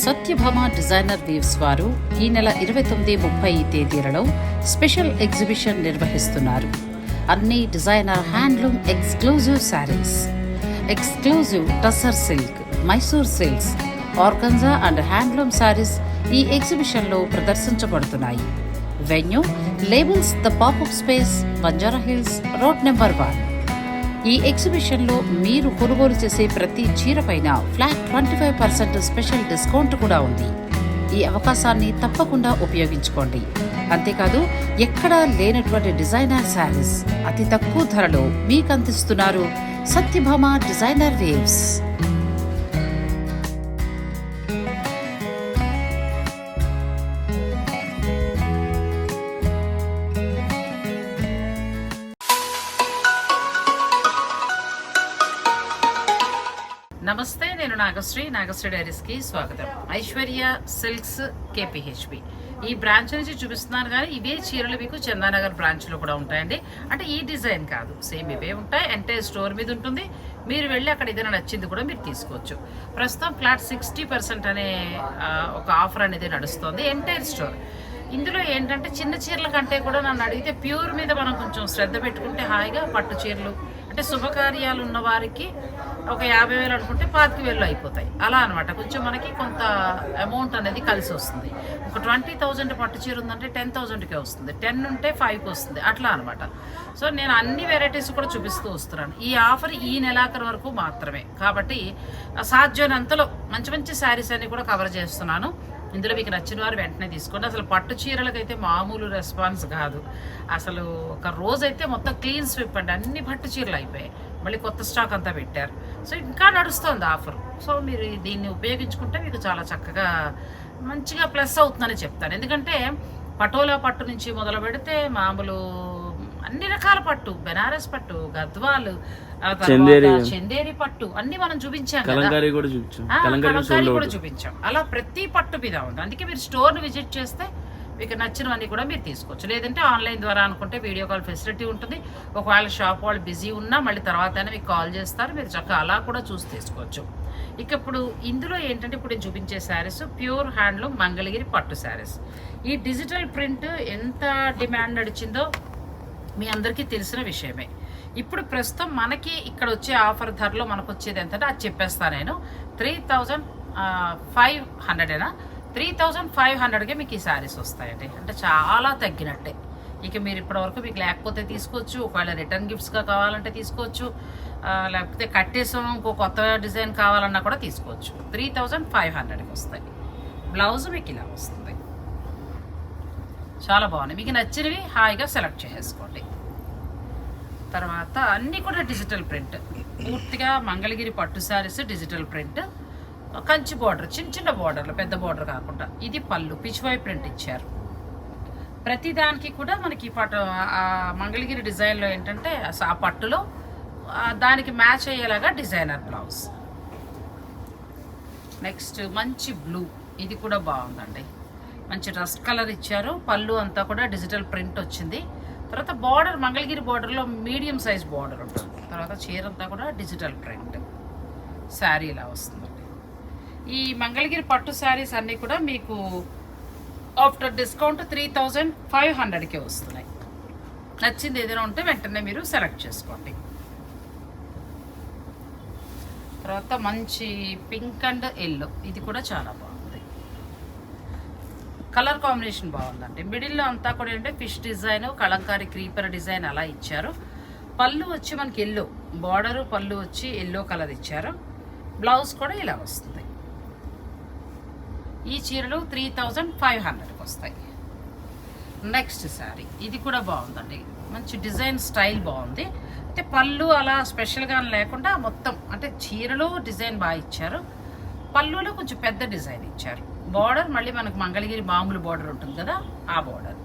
Satyabhama designer weaves వారు ఈ నెల ఇరవై తొమ్మిది ముప్పై తేదీలలో స్పెషల్ ఎగ్జిబిషన్ నిర్వహిస్తున్నారు. అన్ని designer handloom exclusive saris. Exclusive tussar silk Mysore silks organza and handloom saris ఈ ఎగ్జిబిషన్లో ప్రదర్శించబడుతున్నాయి. Venue labels the pop up space Banjara Hills road number one. ఈ ఎగ్జిబిషన్లో మీరు కొనుగోలు చేసే ప్రతి చీరపైన flat twenty five percent special discount కూడా ఉంది. ఈ అవకాశాన్ని తప్పకుండా ఉపయోగించుకోండి. అంతేకాదు ఎక్కడా లేనటువంటి డిజైనర్ శారీస్ అతి తక్కువ ధరలో మీకు అందిస్తున్నారు సత్యభామ డిజైనర్ వేవ్స్. నాగశ్రీ నాగశ్రీ డైరీస్కి స్వాగతం. ఐశ్వర్య సిల్క్స్ కేపీహెచ్బి ఈ బ్రాంచ్ నుంచి చూపిస్తున్నాను కానీ ఇవే చీరలు మీకు చందానగర్ బ్రాంచ్లో కూడా ఉంటాయండి. అంటే ఈ డిజైన్ కాదు. సేమ్ ఇవే ఉంటాయి. ఎంటైర్ స్టోర్ మీద ఉంటుంది. మీరు వెళ్ళి అక్కడ ఏదైనా నచ్చింది కూడా మీరు తీసుకోవచ్చు. ప్రస్తుతం ఫ్లాట్ సిక్స్టీ పర్సెంట్ అనే ఒక ఆఫర్ అనేది నడుస్తుంది. ఎంటైర్ స్టోర్ ఇందులో ఏంటంటే చిన్న చీరల కంటే కూడా నన్ను అడిగితే ప్యూర్ మీద మనం కొంచెం శ్రద్ధ పెట్టుకుంటే హాయిగా పట్టు చీరలు అంటే శుభకార్యాలు ఉన్న వారికి ఒక యాభై వేలు అనుకుంటే పాతిక వేలు అయిపోతాయి. అలా అనమాట కొంచెం మనకి కొంత అమౌంట్ అనేది కలిసి వస్తుంది. ఒక ట్వంటీ థౌజండ్ పట్టు చీర ఉందంటే టెన్ థౌజండ్కే వస్తుంది. టెన్ ఉంటే ఫైవ్కి వస్తుంది. అట్లా అనమాట సో నేను అన్ని వెరైటీస్ కూడా చూపిస్తూ వస్తున్నాను. ఈ ఆఫర్ ఈ నెలాఖరు వరకు మాత్రమే. కాబట్టి సాధ్యమైనంతలో మంచి మంచి శారీస్ అన్ని కూడా కవర్ చేస్తున్నాను. ఇందులో మీకు నచ్చిన వారు వెంటనే తీసుకోండి. అసలు పట్టు చీరలకైతే మామూలు రెస్పాన్స్ కాదు. అసలు ఒక రోజు అయితే మొత్తం క్లీన్ స్విప్ అండి. అన్ని పట్టు చీరలు అయిపోయాయి. మళ్ళీ కొత్త స్టాక్ అంతా పెట్టారు. సో ఇంకా నడుస్తుంది ఆఫర్. సో మీరు దీన్ని ఉపయోగించుకుంటే మీకు చాలా చక్కగా మంచిగా ప్లస్ అవుతుందని చెప్తాను. ఎందుకంటే పటోలా పట్టు నుంచి మొదలు పెడితే మామూలు అన్ని రకాల పట్టు బెనారస్ పట్టు గద్వాలు చందేరి. పట్టు అన్ని మనం చూపించాం కదా. కలంకారీ కూడా చూపించాం. అలా ప్రతి పట్టు మీద ఉంది. అందుకే మీరు స్టోర్ని విజిట్ చేస్తే మీకు నచ్చినవన్నీ కూడా మీరు తీసుకోవచ్చు. లేదంటే ఆన్లైన్ ద్వారా అనుకుంటే వీడియో కాల్ ఫెసిలిటీ ఉంటుంది. ఒకవేళ షాప్ వాళ్ళు బిజీ ఉన్నా మళ్ళీ తర్వాత అయినా మీకు కాల్ చేస్తారు. మీరు చక్కగా అలా కూడా చూసి తీసుకోవచ్చు. ఇక ఇప్పుడు ఇందులో ఏంటంటే ఇప్పుడు నేను చూపించే శారీస్ ప్యూర్ హ్యాండ్లూమ్ మంగళగిరి పట్టు శారీస్. ఈ డిజిటల్ ప్రింట్ ఎంత డిమాండ్ నడిచిందో మీ అందరికీ తెలిసిన విషయమే. ఇప్పుడు ప్రస్తుతం మనకి ఇక్కడ వచ్చే ఆఫర్ ధరలో మనకు వచ్చేది ఎంతంటే అది చెప్పేస్తాను నేను త్రీ థౌజండ్ ఫైవ్ హండ్రెడేనా? త్రీ థౌజండ్ ఫైవ్ హండ్రెడ్కే మీకు ఈ శారీస్ వస్తాయండి. అంటే చాలా తగ్గినట్టే. ఇక మీరు ఇప్పటివరకు మీకు లేకపోతే తీసుకోవచ్చు ఒకవేళ రిటర్న్ గిఫ్ట్స్గా కావాలంటే తీసుకోవచ్చు లేకపోతే కట్టేసాం ఇంకో కొత్త డిజైన్ కావాలన్నా కూడా తీసుకోవచ్చు. త్రీ థౌజండ్ ఫైవ్ హండ్రెడ్కి వస్తాయి. బ్లౌజ్ మీకు ఇలా వస్తుంది. చాలా బాగున్నాయి. మీకు నచ్చినవి హాయిగా సెలెక్ట్ చేసేసుకోండి. తర్వాత అన్నీ కూడా డిజిటల్ ప్రింట్. పూర్తిగా మంగళగిరి పట్టు saris digital print. Kanchi border చిన్న చిన్న బార్డర్లు పెద్ద బార్డర్ కాకుండా. ఇది పళ్ళు పిచ్చివై ప్రింట్ ఇచ్చారు. ప్రతి దానికి కూడా మనకి పట్టు మంగళగిరి డిజైన్లో ఏంటంటే ఆ పట్టులో దానికి మ్యాచ్ అయ్యేలాగా డిజైనర్ బ్లౌజ్. నెక్స్ట్ మంచి బ్లూ. ఇది కూడా బాగుందండి. మంచి రస్ట్ కలర్ ఇచ్చారు. పళ్ళు అంతా కూడా డిజిటల్ ప్రింట్ వచ్చింది. తర్వాత బార్డర్ మంగళగిరి బార్డర్లో మీడియం సైజ్ బార్డర్ ఉంటుంది. తర్వాత చీర అంతా కూడా డిజిటల్ ప్రింట్. శారీ ఇలా వస్తుంది. ఈ మంగళగిరి పట్టు శారీస్ అన్నీ కూడా మీకు after discount three thousand five హండ్రెడ్కే వస్తున్నాయి. నచ్చింది ఏదైనా ఉంటే వెంటనే మీరు సెలెక్ట్ చేసుకోండి. తర్వాత మంచి పింక్ అండ్ ఎల్లో ఇది కూడా చాలా బాగుంది. కలర్ కాంబినేషన్ బాగుందండి. మిడిల్లో అంతా కూడా ఏంటంటే fish design kalamkari creeper design అలా ఇచ్చారు. పళ్ళు వచ్చి మనకి ఎల్లో బార్డరు పళ్ళు వచ్చి ఎల్లో కలర్ ఇచ్చారు. బ్లౌజ్ కూడా ఇలా వస్తుంది. ఈ చీరలు త్రీ థౌజండ్ ఫైవ్ హండ్రెడ్కి వస్తాయి. నెక్స్ట్ శారీ ఇది కూడా బాగుందండి. మంచి డిజైన్ స్టైల్ బాగుంది. అయితే పళ్ళు అలా స్పెషల్గా లేకుండా మొత్తం అంటే చీరలో డిజైన్ బాగా ఇచ్చారు. పళ్ళులో కొంచెం పెద్ద డిజైన్ ఇచ్చారు. బార్డర్ మళ్ళీ మనకు మంగళగిరి మామూలు బార్డర్ ఉంటుంది కదా ఆ బార్డర్.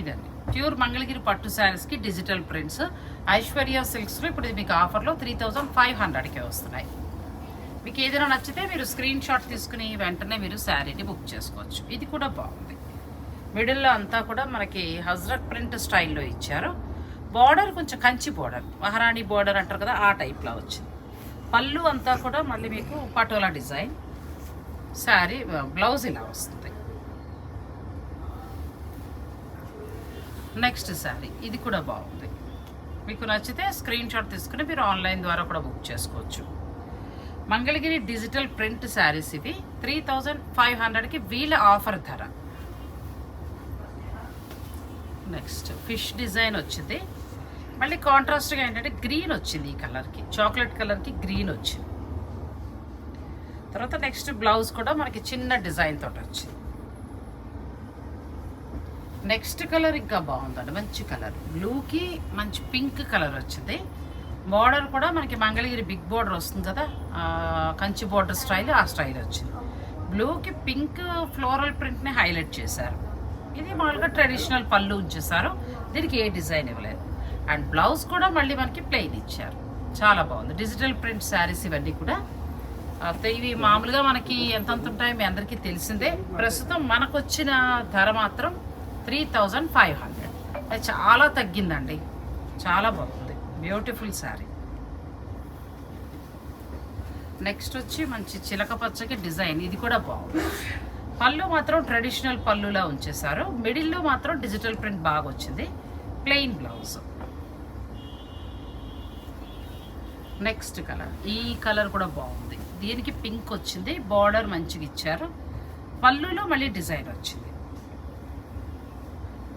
ఇదండి. ప్యూర్ మంగళగిరి పట్టు శారీస్కి డిజిటల్ ప్రింట్స్. ఐశ్వర్య సిల్క్స్లో ఇప్పుడు ఇది మీకు ఆఫర్లో త్రీ థౌజండ్ ఫైవ్ హండ్రెడ్కే వస్తున్నాయి. మీకు ఏదైనా నచ్చితే మీరు స్క్రీన్ షాట్ తీసుకుని వెంటనే మీరు శారీని బుక్ చేసుకోవచ్చు. ఇది కూడా బాగుంది. మిడిల్లో అంతా కూడా మనకి హజ్రత్ ప్రింట్ స్టైల్లో ఇచ్చారు. బార్డర్ కొంచెం కంచి బార్డర్. మహారాణి బార్డర్ అంటారు కదా ఆ టైప్లో వచ్చింది. పళ్ళు అంతా కూడా మళ్ళీ మీకు పటోలా డిజైన్. శారీ బ్లౌజ్ ఇలా వస్తుంది. నెక్స్ట్ శారీ ఇది కూడా బాగుంది. మీకు నచ్చితే స్క్రీన్ షాట్ తీసుకుని మీరు ఆన్లైన్ ద్వారా కూడా బుక్ చేసుకోవచ్చు. మంగళగిరి డిజిటల్ ప్రింట్ శారీస్ ఇవి. త్రీ థౌజండ్ ఫైవ్ హండ్రెడ్కి వీళ్ళ ఆఫర్ ధర. నెక్స్ట్ ఫిష్ డిజైన్ వచ్చింది. మళ్ళీ కాంట్రాస్ట్గా ఏంటంటే గ్రీన్ వచ్చింది ఈ కలర్కి. చాక్లెట్ కలర్కి గ్రీన్ వచ్చింది. తర్వాత నెక్స్ట్ బ్లౌజ్ కూడా మనకి చిన్న డిజైన్ తోటి వచ్చింది. నెక్స్ట్ కలర్ ఇంకా బాగుందండి. మంచి కలర్. బ్లూకి మంచి పింక్ కలర్ వచ్చింది. బోర్డర్ కూడా మనకి మంగళగిరి బిగ్ బోర్డర్ వస్తుంది కదా కంచి బోర్డర్ స్టైల్ ఆ స్టైల్ వచ్చింది. బ్లూకి పింక్ ఫ్లోరల్ ప్రింట్ని హైలైట్ చేశారు. ఇది మామూలుగా ట్రెడిషనల్ పళ్ళు ఉంచేశారు. దీనికి ఏ డిజైన్ ఇవ్వలేదు. అండ్ బ్లౌజ్ కూడా మళ్ళీ మనకి ప్లెయిన్ ఇచ్చారు. చాలా బాగుంది. డిజిటల్ ప్రింట్ శారీస్ ఇవన్నీ కూడా. ఇవి మామూలుగా మనకి ఎంతంత ఉంటాయో మీ అందరికీ తెలిసిందే. ప్రస్తుతం మనకు వచ్చిన ధర మాత్రం త్రీ థౌజండ్ ఫైవ్ హండ్రెడ్. అది చాలా తగ్గిందండి. చాలా బాగుంది. బ్యూటిఫుల్ శారీ. నెక్స్ట్ వచ్చి మంచి చిలక పచ్చకి డిజైన్. ఇది కూడా బాగుంది. పళ్ళు మాత్రం ట్రెడిషనల్ పళ్ళులా ఉంచేశారు. మిడిల్లో మాత్రం డిజిటల్ ప్రింట్ బాగా వచ్చింది. ప్లెయిన్ బ్లౌజ్ నెక్స్ట్ కలర్ ఈ కలర్ కూడా బాగుంది. దీనికి పింక్ వచ్చింది. బార్డర్ మంచిగా ఇచ్చారు. పళ్ళులో మళ్ళీ డిజైన్ వచ్చింది.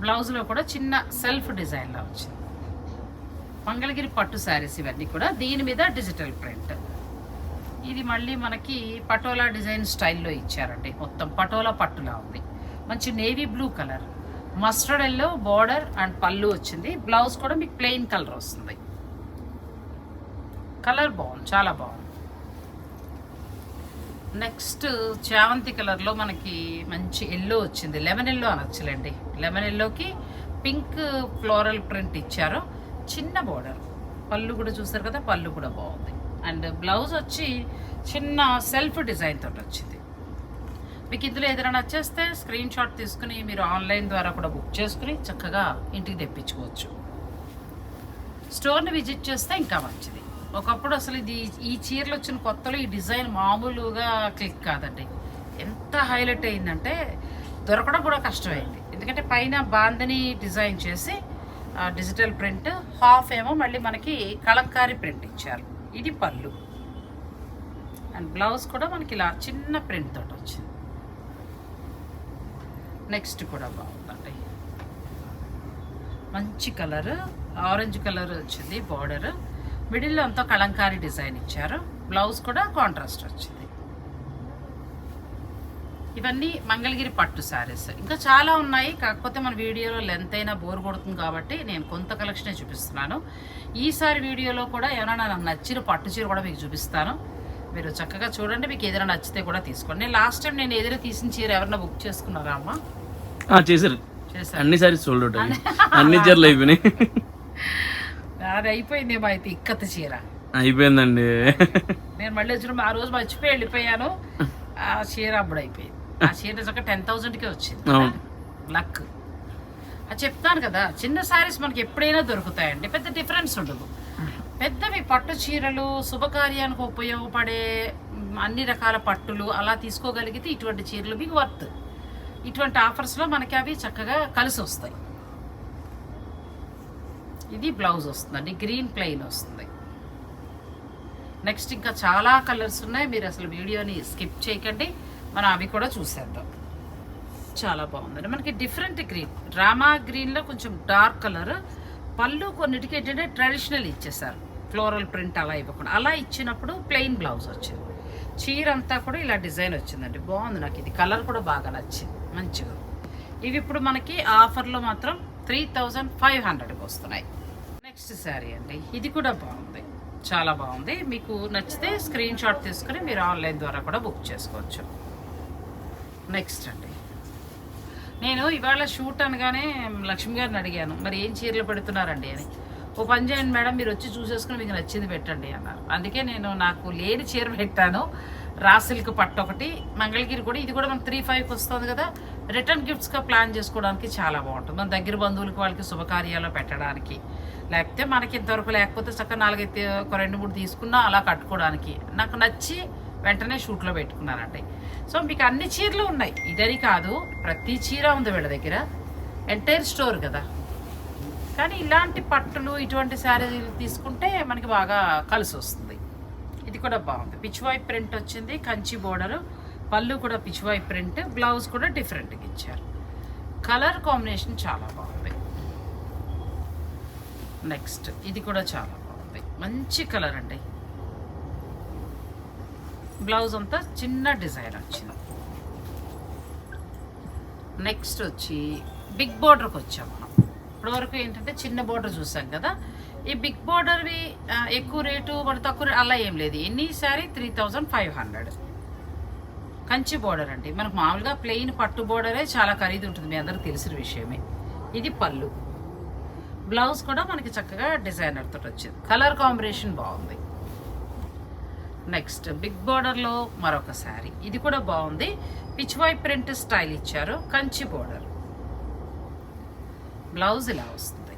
బ్లౌజ్లో కూడా చిన్న సెల్ఫ్ డిజైన్లా వచ్చింది. మంగళగిరి పట్టు శారీస్ ఇవన్నీ కూడా దీని మీద డిజిటల్ ప్రింట్. ఇది మళ్ళీ మనకి పటోలా డిజైన్ స్టైల్లో ఇచ్చారండి. మొత్తం పటోలా పట్టులా ఉంది. మంచి navy blue colour. Mustard yellow border and పళ్ళు వచ్చింది. బ్లౌజ్ కూడా మీకు ప్లెయిన్ కలర్ వస్తుంది. కలర్ బాగుంది. చాలా బాగుంది. నెక్స్ట్ చావంతి కలర్లో మనకి మంచి ఎల్లో వచ్చింది. లెమన్ ఎల్లో అనొచ్చులేండి. లెమన్ ఎల్లోకి పింక్ ఫ్లోరల్ ప్రింట్ ఇచ్చారు. చిన్న బార్డర్ పళ్ళు కూడా చూస్తారు కదా పళ్ళు కూడా బాగుంది. అండ్ బ్లౌజ్ వచ్చి చిన్న సెల్ఫ్ డిజైన్ తోటి వచ్చింది. మీకు ఇందులో ఏదైనా నచ్చేస్తే స్క్రీన్ షాట్ తీసుకుని మీరు ఆన్లైన్ ద్వారా కూడా బుక్ చేసుకుని చక్కగా ఇంటికి తెప్పించుకోవచ్చు. స్టోర్ని విజిట్ చేస్తే ఇంకా మంచిది. ఒకప్పుడు అసలు ఇది ఈ చీరలు వచ్చిన కొత్తలో ఈ డిజైన్ మామూలుగా క్లిక్ కాదండి. ఎంత హైలైట్ అయిందంటే దొరకడం కూడా కష్టమైంది. ఎందుకంటే పైన బాందని డిజైన్ చేసి డిజిటల్ ప్రింట్ హాఫ్ ఏమో మళ్ళీ మనకి కలంకారీ ప్రింట్ ఇచ్చారు. ఇది పళ్ళు. అండ్ బ్లౌజ్ కూడా మనకి ఇలా చిన్న ప్రింట్ తోటి వచ్చింది. నెక్స్ట్ కూడా బాగుందండి. మంచి కలర్ ఆరెంజ్ కలర్ వచ్చింది బార్డర్ మిడిల్లో అంతా కలంకారీ డిజైన్ ఇచ్చారు. బ్లౌజ్ కూడా కాంట్రాస్ట్ వచ్చింది. ఇవన్నీ మంగళగిరి పట్టు శారీస్. ఇంకా చాలా ఉన్నాయి. కాకపోతే మన వీడియోలో లెంత్ అయినా బోర్ కొడుతుంది కాబట్టి నేను కొంత కలెక్షనే చూపిస్తున్నాను. ఈసారి వీడియోలో కూడా ఏమైనా నాకు నచ్చిన పట్టు చీర కూడా మీకు చూపిస్తాను. మీరు చక్కగా చూడండి. మీకు ఏదైనా నచ్చితే కూడా తీసుకోండి. నేను లాస్ట్ టైం నేను ఎదురు తీసిన చీర ఎవరైనా బుక్ చేసుకున్నారా అమ్మా? చేశారు. అన్ని సారీస్ సోల్డ్ అన్ని చీరలు అయిపోయినాయి. అది అయిపోయిందేమో అయితే ఇక్కత చీర. అయిపోయిందండి. నేను మళ్ళీ వచ్చినప్పుడు ఆ రోజు మర్చిపోయి వెళ్ళిపోయాను. ఆ చీర అప్పుడు అయిపోయింది. ఆ చీర నిజంగా టెన్ థౌజండ్కే వచ్చింది. లక్ అది చెప్తాను కదా చిన్న శారీస్ మనకి ఎప్పుడైనా దొరుకుతాయండి. పెద్ద డిఫరెన్స్ ఉండదు. పెద్దవి పట్టు చీరలు శుభకార్యానికి ఉపయోగపడే అన్ని రకాల పట్టులు అలా తీసుకోగలిగితే ఇటువంటి చీరలు మీకు వర్త్ ఇటువంటి ఆఫర్స్లో మనకి అవి చక్కగా కలిసి వస్తాయి. ఇది బ్లౌజ్ వస్తుందండి గ్రీన్ ప్లెయిన్ వస్తుంది. నెక్స్ట్ ఇంకా చాలా కలర్స్ ఉన్నాయి. మీరు అసలు వీడియోని స్కిప్ చేయకండి. మనం అవి కూడా చూసేద్దాం. చాలా బాగుందండి. మనకి డిఫరెంట్ గ్రీన్ రామా గ్రీన్లో కొంచెం డార్క్ కలర్ పళ్ళు కొన్నిటికి ఏంటంటే ట్రెడిషనల్ ఇచ్చేసారు ఫ్లోరల్ ప్రింట్ అలా ఇవ్వకుండా. అలా ఇచ్చినప్పుడు ప్లెయిన్ బ్లౌజ్ వచ్చింది. చీర అంతా కూడా ఇలా డిజైన్ వచ్చిందండి. బాగుంది నాకు ఇది. కలర్ కూడా బాగా నచ్చింది. మంచిగా. ఇవి ఇప్పుడు మనకి ఆఫర్లో మాత్రం త్రీ థౌజండ్ ఫైవ్ హండ్రెడ్కి వస్తున్నాయి. నెక్స్ట్ శారీ అండి. ఇది కూడా బాగుంది. చాలా బాగుంది. మీకు నచ్చితే స్క్రీన్ షాట్ తీసుకుని మీరు ఆన్లైన్ ద్వారా కూడా బుక్ చేసుకోవచ్చు. నెక్స్ట్ అండి. నేను ఇవాళ షూట్ అనగానే లక్ష్మి గారిని అడిగాను మరి ఏం చీరలు పెడుతున్నారండి? అని. ఓ పని చేయండి మేడం మీరు వచ్చి చూసేసుకుని మీకు నచ్చింది పెట్టండి అన్నారు. అందుకే నేను నాకు లేని చీర పెట్టాను. రాసిల్క్ పట్టు ఒకటి మంగళగిరి కూడా ఇది కూడా మనకు త్రీ ఫైవ్కి వస్తుంది కదా. రిటర్న్ గిఫ్ట్స్గా ప్లాన్ చేసుకోవడానికి చాలా బాగుంటుంది. మన దగ్గర బంధువులకి వాళ్ళకి శుభకార్యాలు పెట్టడానికి. లేకపోతే మనకి ఇంతవరకు లేకపోతే చక్కగా నాలుగైతే ఒక రెండు మూడు తీసుకున్నా అలా కట్టుకోవడానికి. నాకు నచ్చి వెంటనే షూట్లో పెట్టుకున్నానండి సో మీకు అన్ని చీరలు ఉన్నాయి. ఇదని కాదు ప్రతి చీర ఉంది వీళ్ళ దగ్గర. ఎంటైర్ స్టోర్ కదా. కానీ ఇలాంటి పట్టులు ఇటువంటి శారీలు తీసుకుంటే మనకి బాగా కలిసి వస్తుంది. ఇది కూడా బాగుంది. పిచ్చివాయి ప్రింట్ వచ్చింది కంచి బోర్డర్ పళ్ళు కూడా పిచ్చివాయి ప్రింట్ బ్లౌజ్ కూడా డిఫరెంట్గా ఇచ్చారు. కలర్ కాంబినేషన్ చాలా బాగుంది. నెక్స్ట్ ఇది కూడా చాలా బాగుంది. మంచి కలర్ అండి. బ్లౌజ్ అంతా చిన్న డిజైన్ వచ్చింది. నెక్స్ట్ వచ్చి బిగ్ బోర్డర్కి వచ్చాం మనం. ఇప్పటివరకు ఏంటంటే చిన్న బోర్డర్ చూసాం కదా. ఈ బిగ్ బోర్డర్వి ఎక్కువ రేటు మరి తక్కువ అలా ఏం లేదు. ఎన్ని sari three thousand five hundred. Kanchi border అండి. మనకు మామూలుగా ప్లెయిన్ పట్టు బోర్డరే చాలా ఖరీదు ఉంటుంది. మీ అందరికి తెలిసిన విషయమే. ఇది పళ్ళు. బ్లౌజ్ కూడా మనకి చక్కగా డిజైనర్ తోటి వచ్చింది. కలర్ కాంబినేషన్ బాగుంది. నెక్స్ట్ బిగ్ బోర్డర్లో మరొక శారీ ఇది కూడా బాగుంది. పిచ్వాయ్ ప్రింట్ స్టైల్ ఇచ్చారు. కంచి బోర్డర్. బ్లౌజ్ ఇలా వస్తుంది.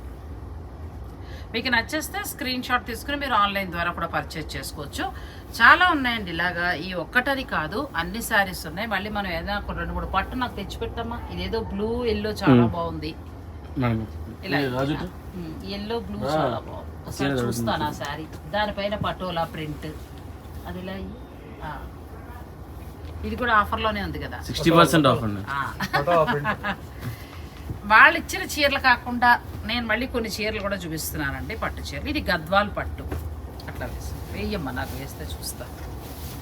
మీకు నచ్చేస్తే స్క్రీన్ షాట్ తీసుకుని మీరు ఆన్లైన్ ద్వారా కూడా పర్చేజ్ చేసుకోవచ్చు. చాలా ఉన్నాయండి ఇలాగా. ఈ ఒక్కటని కాదు. అన్ని శారీస్ ఉన్నాయి. మళ్ళీ మనం ఏదైనా ఒక రెండు మూడు పట్టు నాకు తెచ్చిపెట్టమ్మా ఇదేదో బ్లూ ఎల్లో చాలా బాగుంది. ఇలా ఎల్లో బ్లూ చాలా బాగుంది. ఒకసారి చూస్తాను ఆ శారీ. దానిపైన పటోలా ప్రింట్. అది ఇలా. ఇది కూడా ఆఫర్లోనే ఉంది కదా. సిక్స్టీ పర్సెంట్ ఆఫ్ అండి. ఆ. వాళ్ళు ఇచ్చిన చీరలు కాకుండా నేను మళ్ళీ కొన్ని చీరలు కూడా చూపిస్తున్నానండి. పట్టు చీరలు. ఇది గద్వాల్ పట్టు. అట్లా వేసి వేయమ్మా నాకు వేస్తే చూస్తా.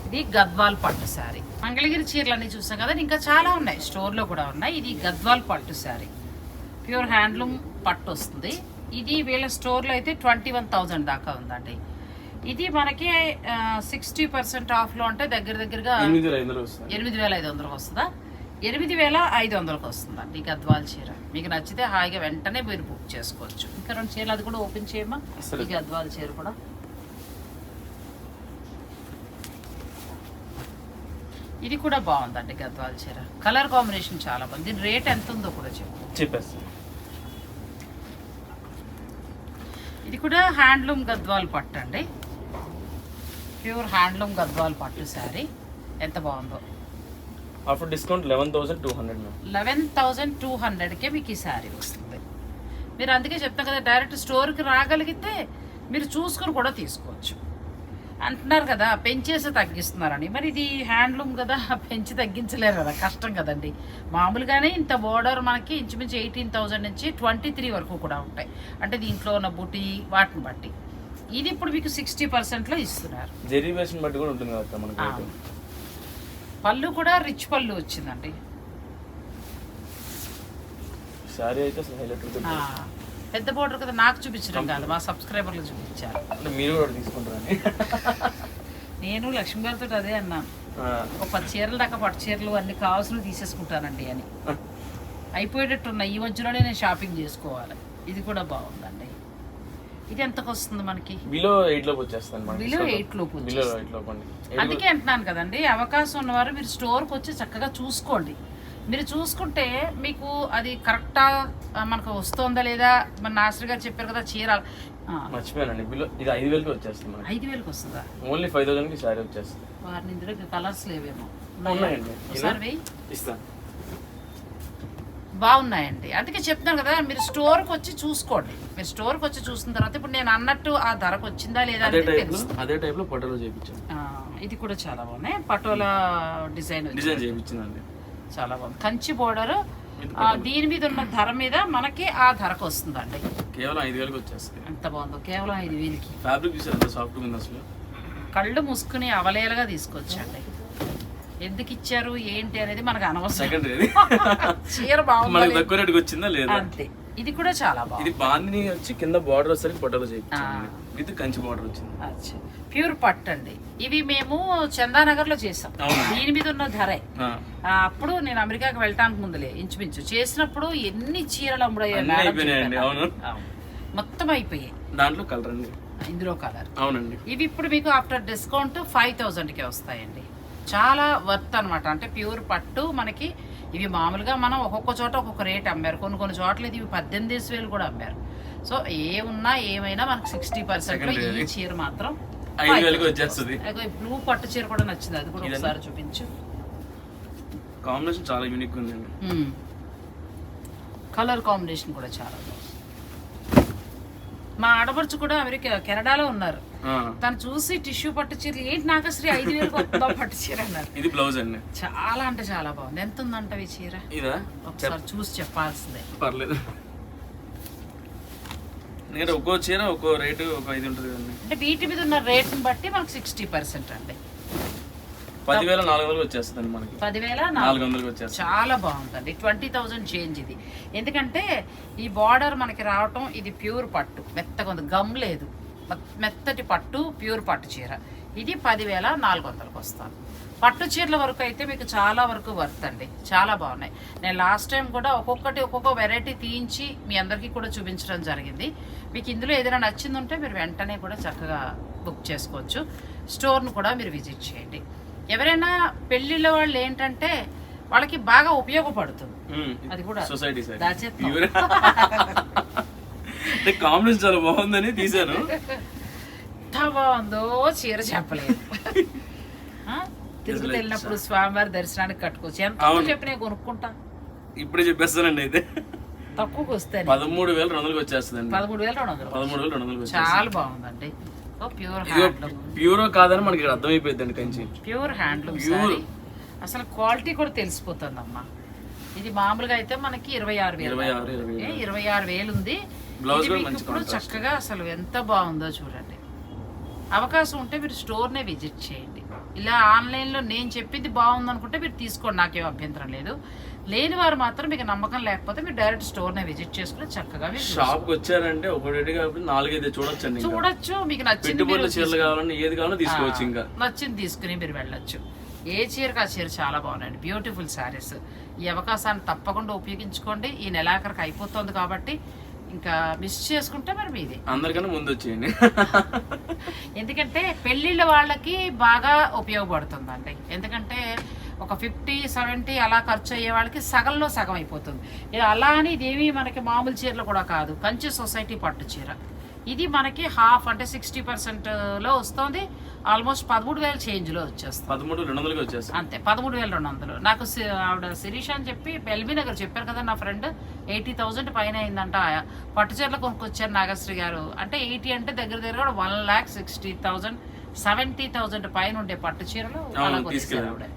ఇది గద్వాల్ పట్టు శారీ. మంగళగిరి చీరలు అన్ని చూసాం కదా ఇంకా చాలా ఉన్నాయి. స్టోర్లో కూడా ఉన్నాయి. ఇది గద్వాల్ పట్టు శారీ. ప్యూర్ హ్యాండ్లూమ్ పట్టు వస్తుంది. ఇది వీళ్ళ స్టోర్లో అయితే ట్వంటీ వన్ థౌజండ్ దాకా ఉందండి. ఇది మనకి సిక్స్టీ పర్సెంట్ ఆఫ్లో అంటే దగ్గర దగ్గరగా ఎనిమిది వేల ఐదు వందలు వస్తుంది. ఎనిమిది వేల ఐదు వందలకు వస్తుందా? ఎనిమిది వేల ఐదు వందలకు వస్తుందండి గద్వాల్ చీర. మీకు నచ్చితే హాయిగా వెంటనే మీరు బుక్ చేసుకోవచ్చు. ఇంకా రెండు చీరలు అది కూడా ఓపెన్ చేయమా? సరే. ఈ గద్వాల్ చీర కూడా. ఇది కూడా బాగుందండి గద్వాల్ చీర. కలర్ కాంబినేషన్ చాలా బాగుంది. దీని రేట్ ఎంత ఉందో కూడా చెప్పు. చెప్పేస్తాను. ఇది కూడా హ్యాండ్లూమ్ గద్వాల్ పట్టు అండి. ప్యూర్ హ్యాండ్లూమ్ గద్వాల్ పట్టు శారీ. ఎంత బాగుందో. After discount eleven thousand two hundred eleven thousand two హండ్రెడ్కే మీకు ఈ శారీ వస్తుంది. మీరు అందుకే చెప్తాం కదా డైరెక్ట్ స్టోర్కి రాగలిగితే మీరు చూసుకుని కూడా తీసుకోవచ్చు. అంటున్నారు కదా పెంచేసి తగ్గిస్తున్నారని. మరి ఇది హ్యాండ్లూమ్ కదా పెంచి తగ్గించలేరు కదా కష్టం కదండి. మామూలుగానే ఇంత బోర్డర్ మనకి ఇంచుమించు ఎయిటీన్ థౌజండ్ నుంచి ట్వంటీ త్రీ వరకు కూడా ఉంటాయి. అంటే దీంట్లో ఉన్న బుటీ వాటిని బట్టి. ఇది ఇప్పుడు మీకు సిక్స్టీ పర్సెంట్లో ఇస్తున్నారు. జెరీ వేషన్ బట్టి కూడా ఉంటుంది కదా మనకి. పళ్ళు కూడా రిచ్ పళ్ళు వచ్చిందండి. శారీ అయితే అసలు హైలైట్ ఉంటుంది. పెద్ద బోర్డర్ కదా నాకు చూపించడం కాదు మా సబ్స్క్రైబర్లు చూపించారు. అంటే మీరు కూడా తీసుకుంటారని. నేను లక్ష్మి గారితో అదే అన్నాను. ఒక పది చీరలు దాకా పట్టు చీరలు అన్ని కావాల్సినవి తీసేసుకుంటానండి అని. అయిపోయేటట్టున్నాయి ఈ మధ్యలోనే నేను షాపింగ్ చేసుకోవాలి. ఇది కూడా బాగుందండి. ఇది ఎంతకు వస్తుంది మనకి? బిలో ఎయిట్ లోపు వచ్చేస్తాను బిలో ఎయిట్ లోపు బిలో. ఎయిట్ లోపు అండి. అందుకే అంటున్నాను కదండి అవకాశం ఉన్నవారు మీరు స్టోర్కి వచ్చి చక్కగా చూసుకోండి. మీరు చూసుకుంటే మీకు అది కరెక్టా మనకు వస్తుందా లేదా? మన నాసర్ గారు చెప్పారు కదా చీర. మర్చిపోయానండి. బిలో ఇది ఐదు వేలకి వచ్చేస్తుంది మనకి. ఐదు వేలకు వస్తుందా? ఓన్లీ ఫైవ్ థౌసండ్కి శారీ వచ్చేస్తుంది. వారిని ఇందులో కలర్స్ లేవేమో. ఉన్నాయండి. ఇస్తాను. బాగున్నాయండి. అందుకే చెప్తున్నాను కదా మీరు స్టోర్కి వచ్చి చూసుకోండి. మీరు స్టోర్కి వచ్చి చూసిన తర్వాత ఇప్పుడు నేను అన్నట్టు ఆ ధరకు వచ్చిందా లేదా అదే అనేది టైప్లో తెలుసు అదే టైప్లో పట్టలో చేయించాను ఇది కూడా చాలా బాగున్నాయి. పటోలా డిజైన్. డిజైన్ చేయించిందండి చాలా బాగుంది. కంచి బోర్డర్ దీని మీద ఉన్న ధర మీద మనకి ఆ ధరకు వస్తుందండి. కేవలం ఐదు వేలకి వచ్చేస్తుంది ఎంత బాగుందో కేవలం ఐదు వేలకి. ఫ్యాబ్రిక్ చూసారు సాఫ్ట్ ఉంది అసలు. కళ్ళు మూసుకుని అవలేలుగా తీసుకొచ్చండి. ఎందుకు ఇచ్చారు ఏంటి అనేది మనకు అనవసరం. సెకండరీ చీర మనకి బాగుంది తక్కువ రేటుకి వచ్చిందా లేదా? అంతే. ఇది కూడా చాలా బాగుంది. ఇది బాందిని వచ్చి కింద బార్డర్ వచ్చేసరికి పట్టలో చేయించాను విత్ కంచి బార్డర్ వచ్చింది. అచ్చా. ప్యూర్ పట్టు అండి. ఇవి మేము చందానగర్లో చేసాం. అవునా? దీని మీద ఉన్న ధరే. ఆ, ఆ, అప్పుడు నేను అమెరికాకి వెళ్ళటానికి ముందులే ఇంచుమించు. చేసినప్పుడు ఎన్ని చీరలు అమ్ముడయ్యాయి అన్నీ మేడం అయిపోయినాయండి, చెప్పారు. అవును. అవును. మొత్తం అయిపోయాయి. దాంట్లో కలర్ అండి. ఇందులో కలర్ అవునండి. ఇవి ఇప్పుడు మీకు ఆఫ్టర్ డిస్కౌంట్ ఫైవ్ థౌజండ్కి వస్తాయండి. చాలా వర్త్ అన్నమాట. అంటే ప్యూర్ పట్టు మనకి ఇవి మామూలుగా మనం ఒక్కొక్క చోట ఒక్కొక్క రేట్ అమ్మారు. కొన్ని కొన్ని చోట్ల ఇది పద్దెనిమిది వేలు కూడా అమ్మారు. సో ఏ ఉన్నా ఏమైనా మనకి సిక్స్టీ పర్సెంట్ ఈ. చీర మాత్రం బ్లూ పట్టు చీర కూడా నచ్చింది. అది కూడా? ఒకసారి చూపించు. కాంబినేషన్ చాలా యూనిక్ ఉందండి. కలర్ కాంబినేషన్ కూడా చాలా మా ఆడపడుచు కూడా అమెరికా కెనడాలో ఉన్నారు. తను చూసి టిష్యూ పట్టు చీరలు ఏంటి నాగశ్రీ ఐదు వస్తుందా పట్టు చీర అన్నారు. ఇది బ్లౌజ్ అండి. చాలా అంటే చాలా బాగుంది. ఎంత ఉందంట ఈ చీర? ఇదా? ఒకసారి చూసి చెప్పాల్సిందే. పర్లేదు. ఎందుకంటే ఒక్కో చీర ఒక్కో రేటు ఒక ఇది ఉంటుంది అంటే వీటి మీద ఉన్న రేట్ని బట్టి మనకు సిక్స్టీ పర్సెంట్ అండి. పదివేల నాలుగు వందలకు వచ్చేస్తుంది మనకి. పదివేల నాలుగు వందలకు వచ్చేస్తుంది. చాలా బాగుందండి. ట్వంటీ థౌజండ్ చేంజ్ ఇది. ఎందుకంటే ఈ బార్డర్ మనకి రావటం ఇది ప్యూర్ పట్టు. మెత్తగా ఉంది. గమ్ లేదు. మెత్తటి పట్టు ప్యూర్ పట్టు చీర. ఇది పదివేల నాలుగు వందలకు వస్తాను. పట్టు చీరల వరకు అయితే మీకు చాలా వరకు వర్త్ అండి. చాలా బాగున్నాయి. నేను లాస్ట్ టైం కూడా ఒక్కొక్కటి ఒక్కొక్క వెరైటీ తీయించి మీ అందరికీ కూడా చూపించడం జరిగింది. మీకు ఇందులో ఏదైనా నచ్చింది ఉంటే మీరు వెంటనే కూడా చక్కగా బుక్ చేసుకోవచ్చు. స్టోర్ను కూడా మీరు విజిట్ చేయండి. ఎవరైనా పెళ్ళిళ్ళ వాళ్ళు ఏంటంటే వాళ్ళకి బాగా ఉపయోగపడుతుంది. అది కూడా అంటే కాంబినేషన్ చాలా బాగుందని తీసాను ఎంత బాగుందో చీర చెప్పలేదు? తిరుపతి వెళ్ళినప్పుడు స్వామివారి దర్శనానికి కట్టుకోవచ్చు ఎంత. చెప్పి నేను కొనుక్కుంటా. ఇప్పుడే చెప్పేస్తానండి అయితే. తక్కువకి వస్తే పదమూడు వేల రెండు వందలకు వచ్చేస్తుందండి. పదమూడు వేల రెండు వందలు పదమూడు వేల రెండు వందలకు వచ్చేస్తుంది. చాలా బాగుందండి. ప్యూర్ ప్యూరో కాదని మనకి ఇక్కడ అర్థమైపోయిందండి కంచి. Pure handloom. సారీ అసలు క్వాలిటీ కూడా తెలిసిపోతుంది అమ్మా ఇది మామూలుగా అయితే మనకి ఇరవై ఆరు వేలు. ఇరవై ఆరు వేలు ఉంది. కూడా మంచి ఇప్పుడు. చక్కగా అసలు ఎంత బాగుందో చూడండి. అవకాశం ఉంటే మీరు స్టోర్నే విజిట్ చేయండి. ఇలా ఆన్లైన్లో నేను చెప్పింది బాగుంది అనుకుంటే మీరు తీసుకోండి నాకేం అభ్యంతరం లేదు. లేని వారు మాత్రం మీకు నమ్మకం లేకపోతే మీరు డైరెక్ట్ స్టోర్నే విజిట్ చేసుకుని చక్కగా షాప్కి వచ్చారంటే ఒకటి కాబట్టి నాలుగైదు చూడొచ్చండి ఇంకా. చూడొచ్చు మీకు నచ్చింది చీరలు కావాలన్నా ఏది తీసుకోవచ్చు ఇంకా. నచ్చింది తీసుకుని మీరు వెళ్ళొచ్చు. ఏ చీరకు ఆ చీర చాలా బాగున్నాయండి. బ్యూటిఫుల్ శారీస్ ఈ అవకాశాన్ని తప్పకుండా ఉపయోగించుకోండి. ఈ నెలాఖరికి అయిపోతుంది కాబట్టి ఇంకా మిస్ చేసుకుంటే మరి మీది. అందరికన్నా ముందు వచ్చేయండి. ఎందుకంటే పెళ్ళిళ్ళ వాళ్ళకి బాగా ఉపయోగపడుతుందండి ఎందుకంటే ఒక ఫిఫ్టీ సెవెంటీ అలా ఖర్చు అయ్యే వాళ్ళకి సగంలో సగం అయిపోతుంది. ఇది అలా అని ఇదేమి మనకి మామూలు చీరలు కూడా కాదు. కంచి సొసైటీ పట్టు చీర. ఇది మనకి హాఫ్ అంటే సిక్స్టీ లో వస్తుంది. ఆల్మోస్ట్ పదమూడు వేల చేంజ్లో వచ్చేస్తుంది. పదమూడు రెండు వందలకి వచ్చేస్తాం అంతే పదమూడు వేల రెండు వందలు. నాకు ఆవిడ శిరీష అని చెప్పి ఎల్బీ నగర్ చెప్పారు కదా నా ఫ్రెండ్ ఎయిటీ థౌసండ్ పైన అయిందంట. ఆ పట్టు చీరలు కొనుక్కొచ్చారు నాగశ్రీ గారు. అంటే ఎయిటీ అంటే దగ్గర దగ్గర one lakh sixty thousand seventy thousand పైన ఉండే పట్టు చీరలు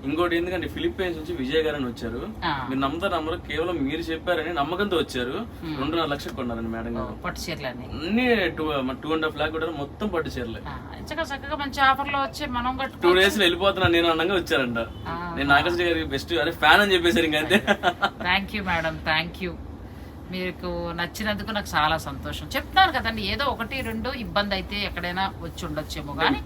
ఇంకోటి ఎందుకంటే ఫిలిప్పైన్స్ నుంచి విజయ్ గారు అని వచ్చారు. మీరు నమ్ముతారు నమ్మరు కేవలం మీరు చెప్పారని నమ్మకంతో వచ్చారు. రెండున్నర లక్షలు కొన్నారండి మేడం గారు. పట్టు చీరలన్నీ. అన్ని two two and half lakh కూడా మొత్తం పట్టు చీరలే. చక్కగా చక్కగా మంచి ఆఫర్లో వచ్చి మనం టూ డేస్లో వెళ్ళిపోతున్నాను నేను అన్నగా వచ్చారంట. నేను నాగేశ్వర గారికి బెస్ట్ అదే ఫ్యాన్ అని చెప్పేసారు ఇంకంతే thank you madam thank you మీకు నచ్చినందుకు నాకు చాలా సంతోషం. చెప్తాను కదండి ఏదో ఒకటి రెండు ఇబ్బంది అయితే ఎక్కడైనా వచ్చి ఉండొచ్చేమో. కానీ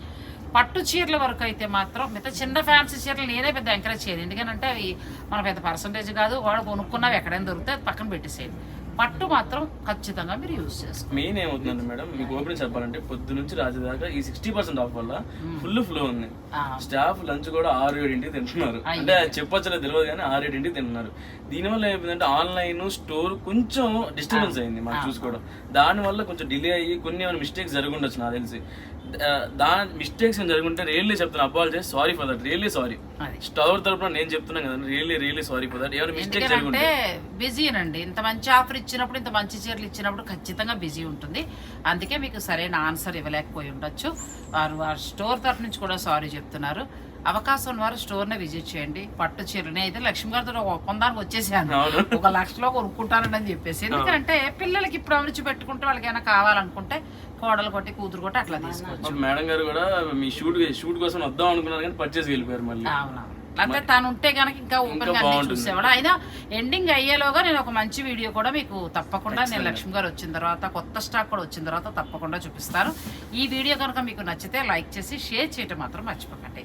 పట్టు చీరల వరకు అయితే మాత్రం మిగతా చిన్న ఫ్యాన్సీ చీరలు నేనే పెద్ద ఎంకరేజ్ చేయను. ఎందుకంటే అవి మన పెద్ద పర్సంటేజ్ కాదు వాడు కొనుక్కున్నవి ఎక్కడైనా దొరికితే పక్కన పెట్టేసేయండి. పట్టు మాత్రం ఖచ్చితంగా మీరు యూజ్ చేసుకోండి. మెయిన్ ఏమవుతుందండి మేడం మీకు ఓపెన్ చెప్పాలంటే పొద్దు నుంచి రాత్రి దాకా ఈ సిక్స్టీ పర్సెంట్ ఆఫ్ వల్ల ఫుల్ ఫ్లో ఉంది. ఆ, స్టాఫ్ లంచ్ కూడా ఆరు ఏడింటికి తింటున్నారు. అంటే చెప్పొచ్చలే తెలియదు కానీ ఆరు ఏడింటికి తింటున్నారు. దీనివల్ల ఏమైందంటే ఆన్లైన్ స్టోర్ కొంచెం డిస్టర్బెన్స్ అయింది మనం చూసుకోవడం. దానివల్ల కొంచెం డిలే అయ్యి కొన్ని ఏమైనా మిస్టేక్స్ జరిగి ఉండొచ్చు నాకు తెలిసి. దాని మిస్టేక్స్ జరుగుంటే రియల్లీ చెప్తాను చేసి sorry for that really sorry store తరపున నేను చెప్తున్నాను కదా really really sorry for that ఏమైనా మిస్టేక్స్ జరిగి ఎందుకంటే ఉంటే బిజీనండి ఇంత మంచి ఆఫర్ ఇచ్చినప్పుడు ఇంత మంచి చీరలు ఇచ్చినప్పుడు ఖచ్చితంగా బిజీ ఉంటుంది. అందుకే మీకు సరైన ఆన్సర్ ఇవ్వలేకపోయి ఉండొచ్చు. వారు వారి స్టోర్ తరఫు నుంచి కూడా సారీ చెప్తున్నారు. అవకాశం ఉన్న వారు స్టోర్నే విజిట్ చేయండి. పట్టు చీరలు నేను అయితే లక్ష్మి గారితో ఒక ఒప్పందానికి వచ్చేసాను. ఒక లక్షలో కొనుక్కుంటానని అని చెప్పేసి. ఎందుకంటే పిల్లలకి ఇప్పుడు అమర్చి పెట్టుకుంటే వాళ్ళకి ఏమైనా కావాలనుకుంటే కోడలు కొట్టి కూతురు కొట్టి అట్లా తీసుకోవచ్చు. మేడం గారు కూడా మీ షూట్ షూట్ కోసం వద్దాం అనుకున్నారు కానీ పర్చేస్ వెళ్ళిపోయారు మళ్ళీ. అవునవును. లేకపోతే తను ఉంటే కనుక ఇంకా ఓపెన్గా. చూసేవాడు. అయినా ఎండింగ్ అయ్యేలోగా నేను ఒక మంచి వీడియో కూడా మీకు తప్పకుండా నేను లక్ష్మి గారు వచ్చిన తర్వాత కొత్త స్టాక్ కూడా వచ్చిన తర్వాత తప్పకుండా చూపిస్తాను. ఈ వీడియో కనుక మీకు నచ్చితే లైక్ చేసి షేర్ చేయటం మాత్రం మర్చిపోకండి.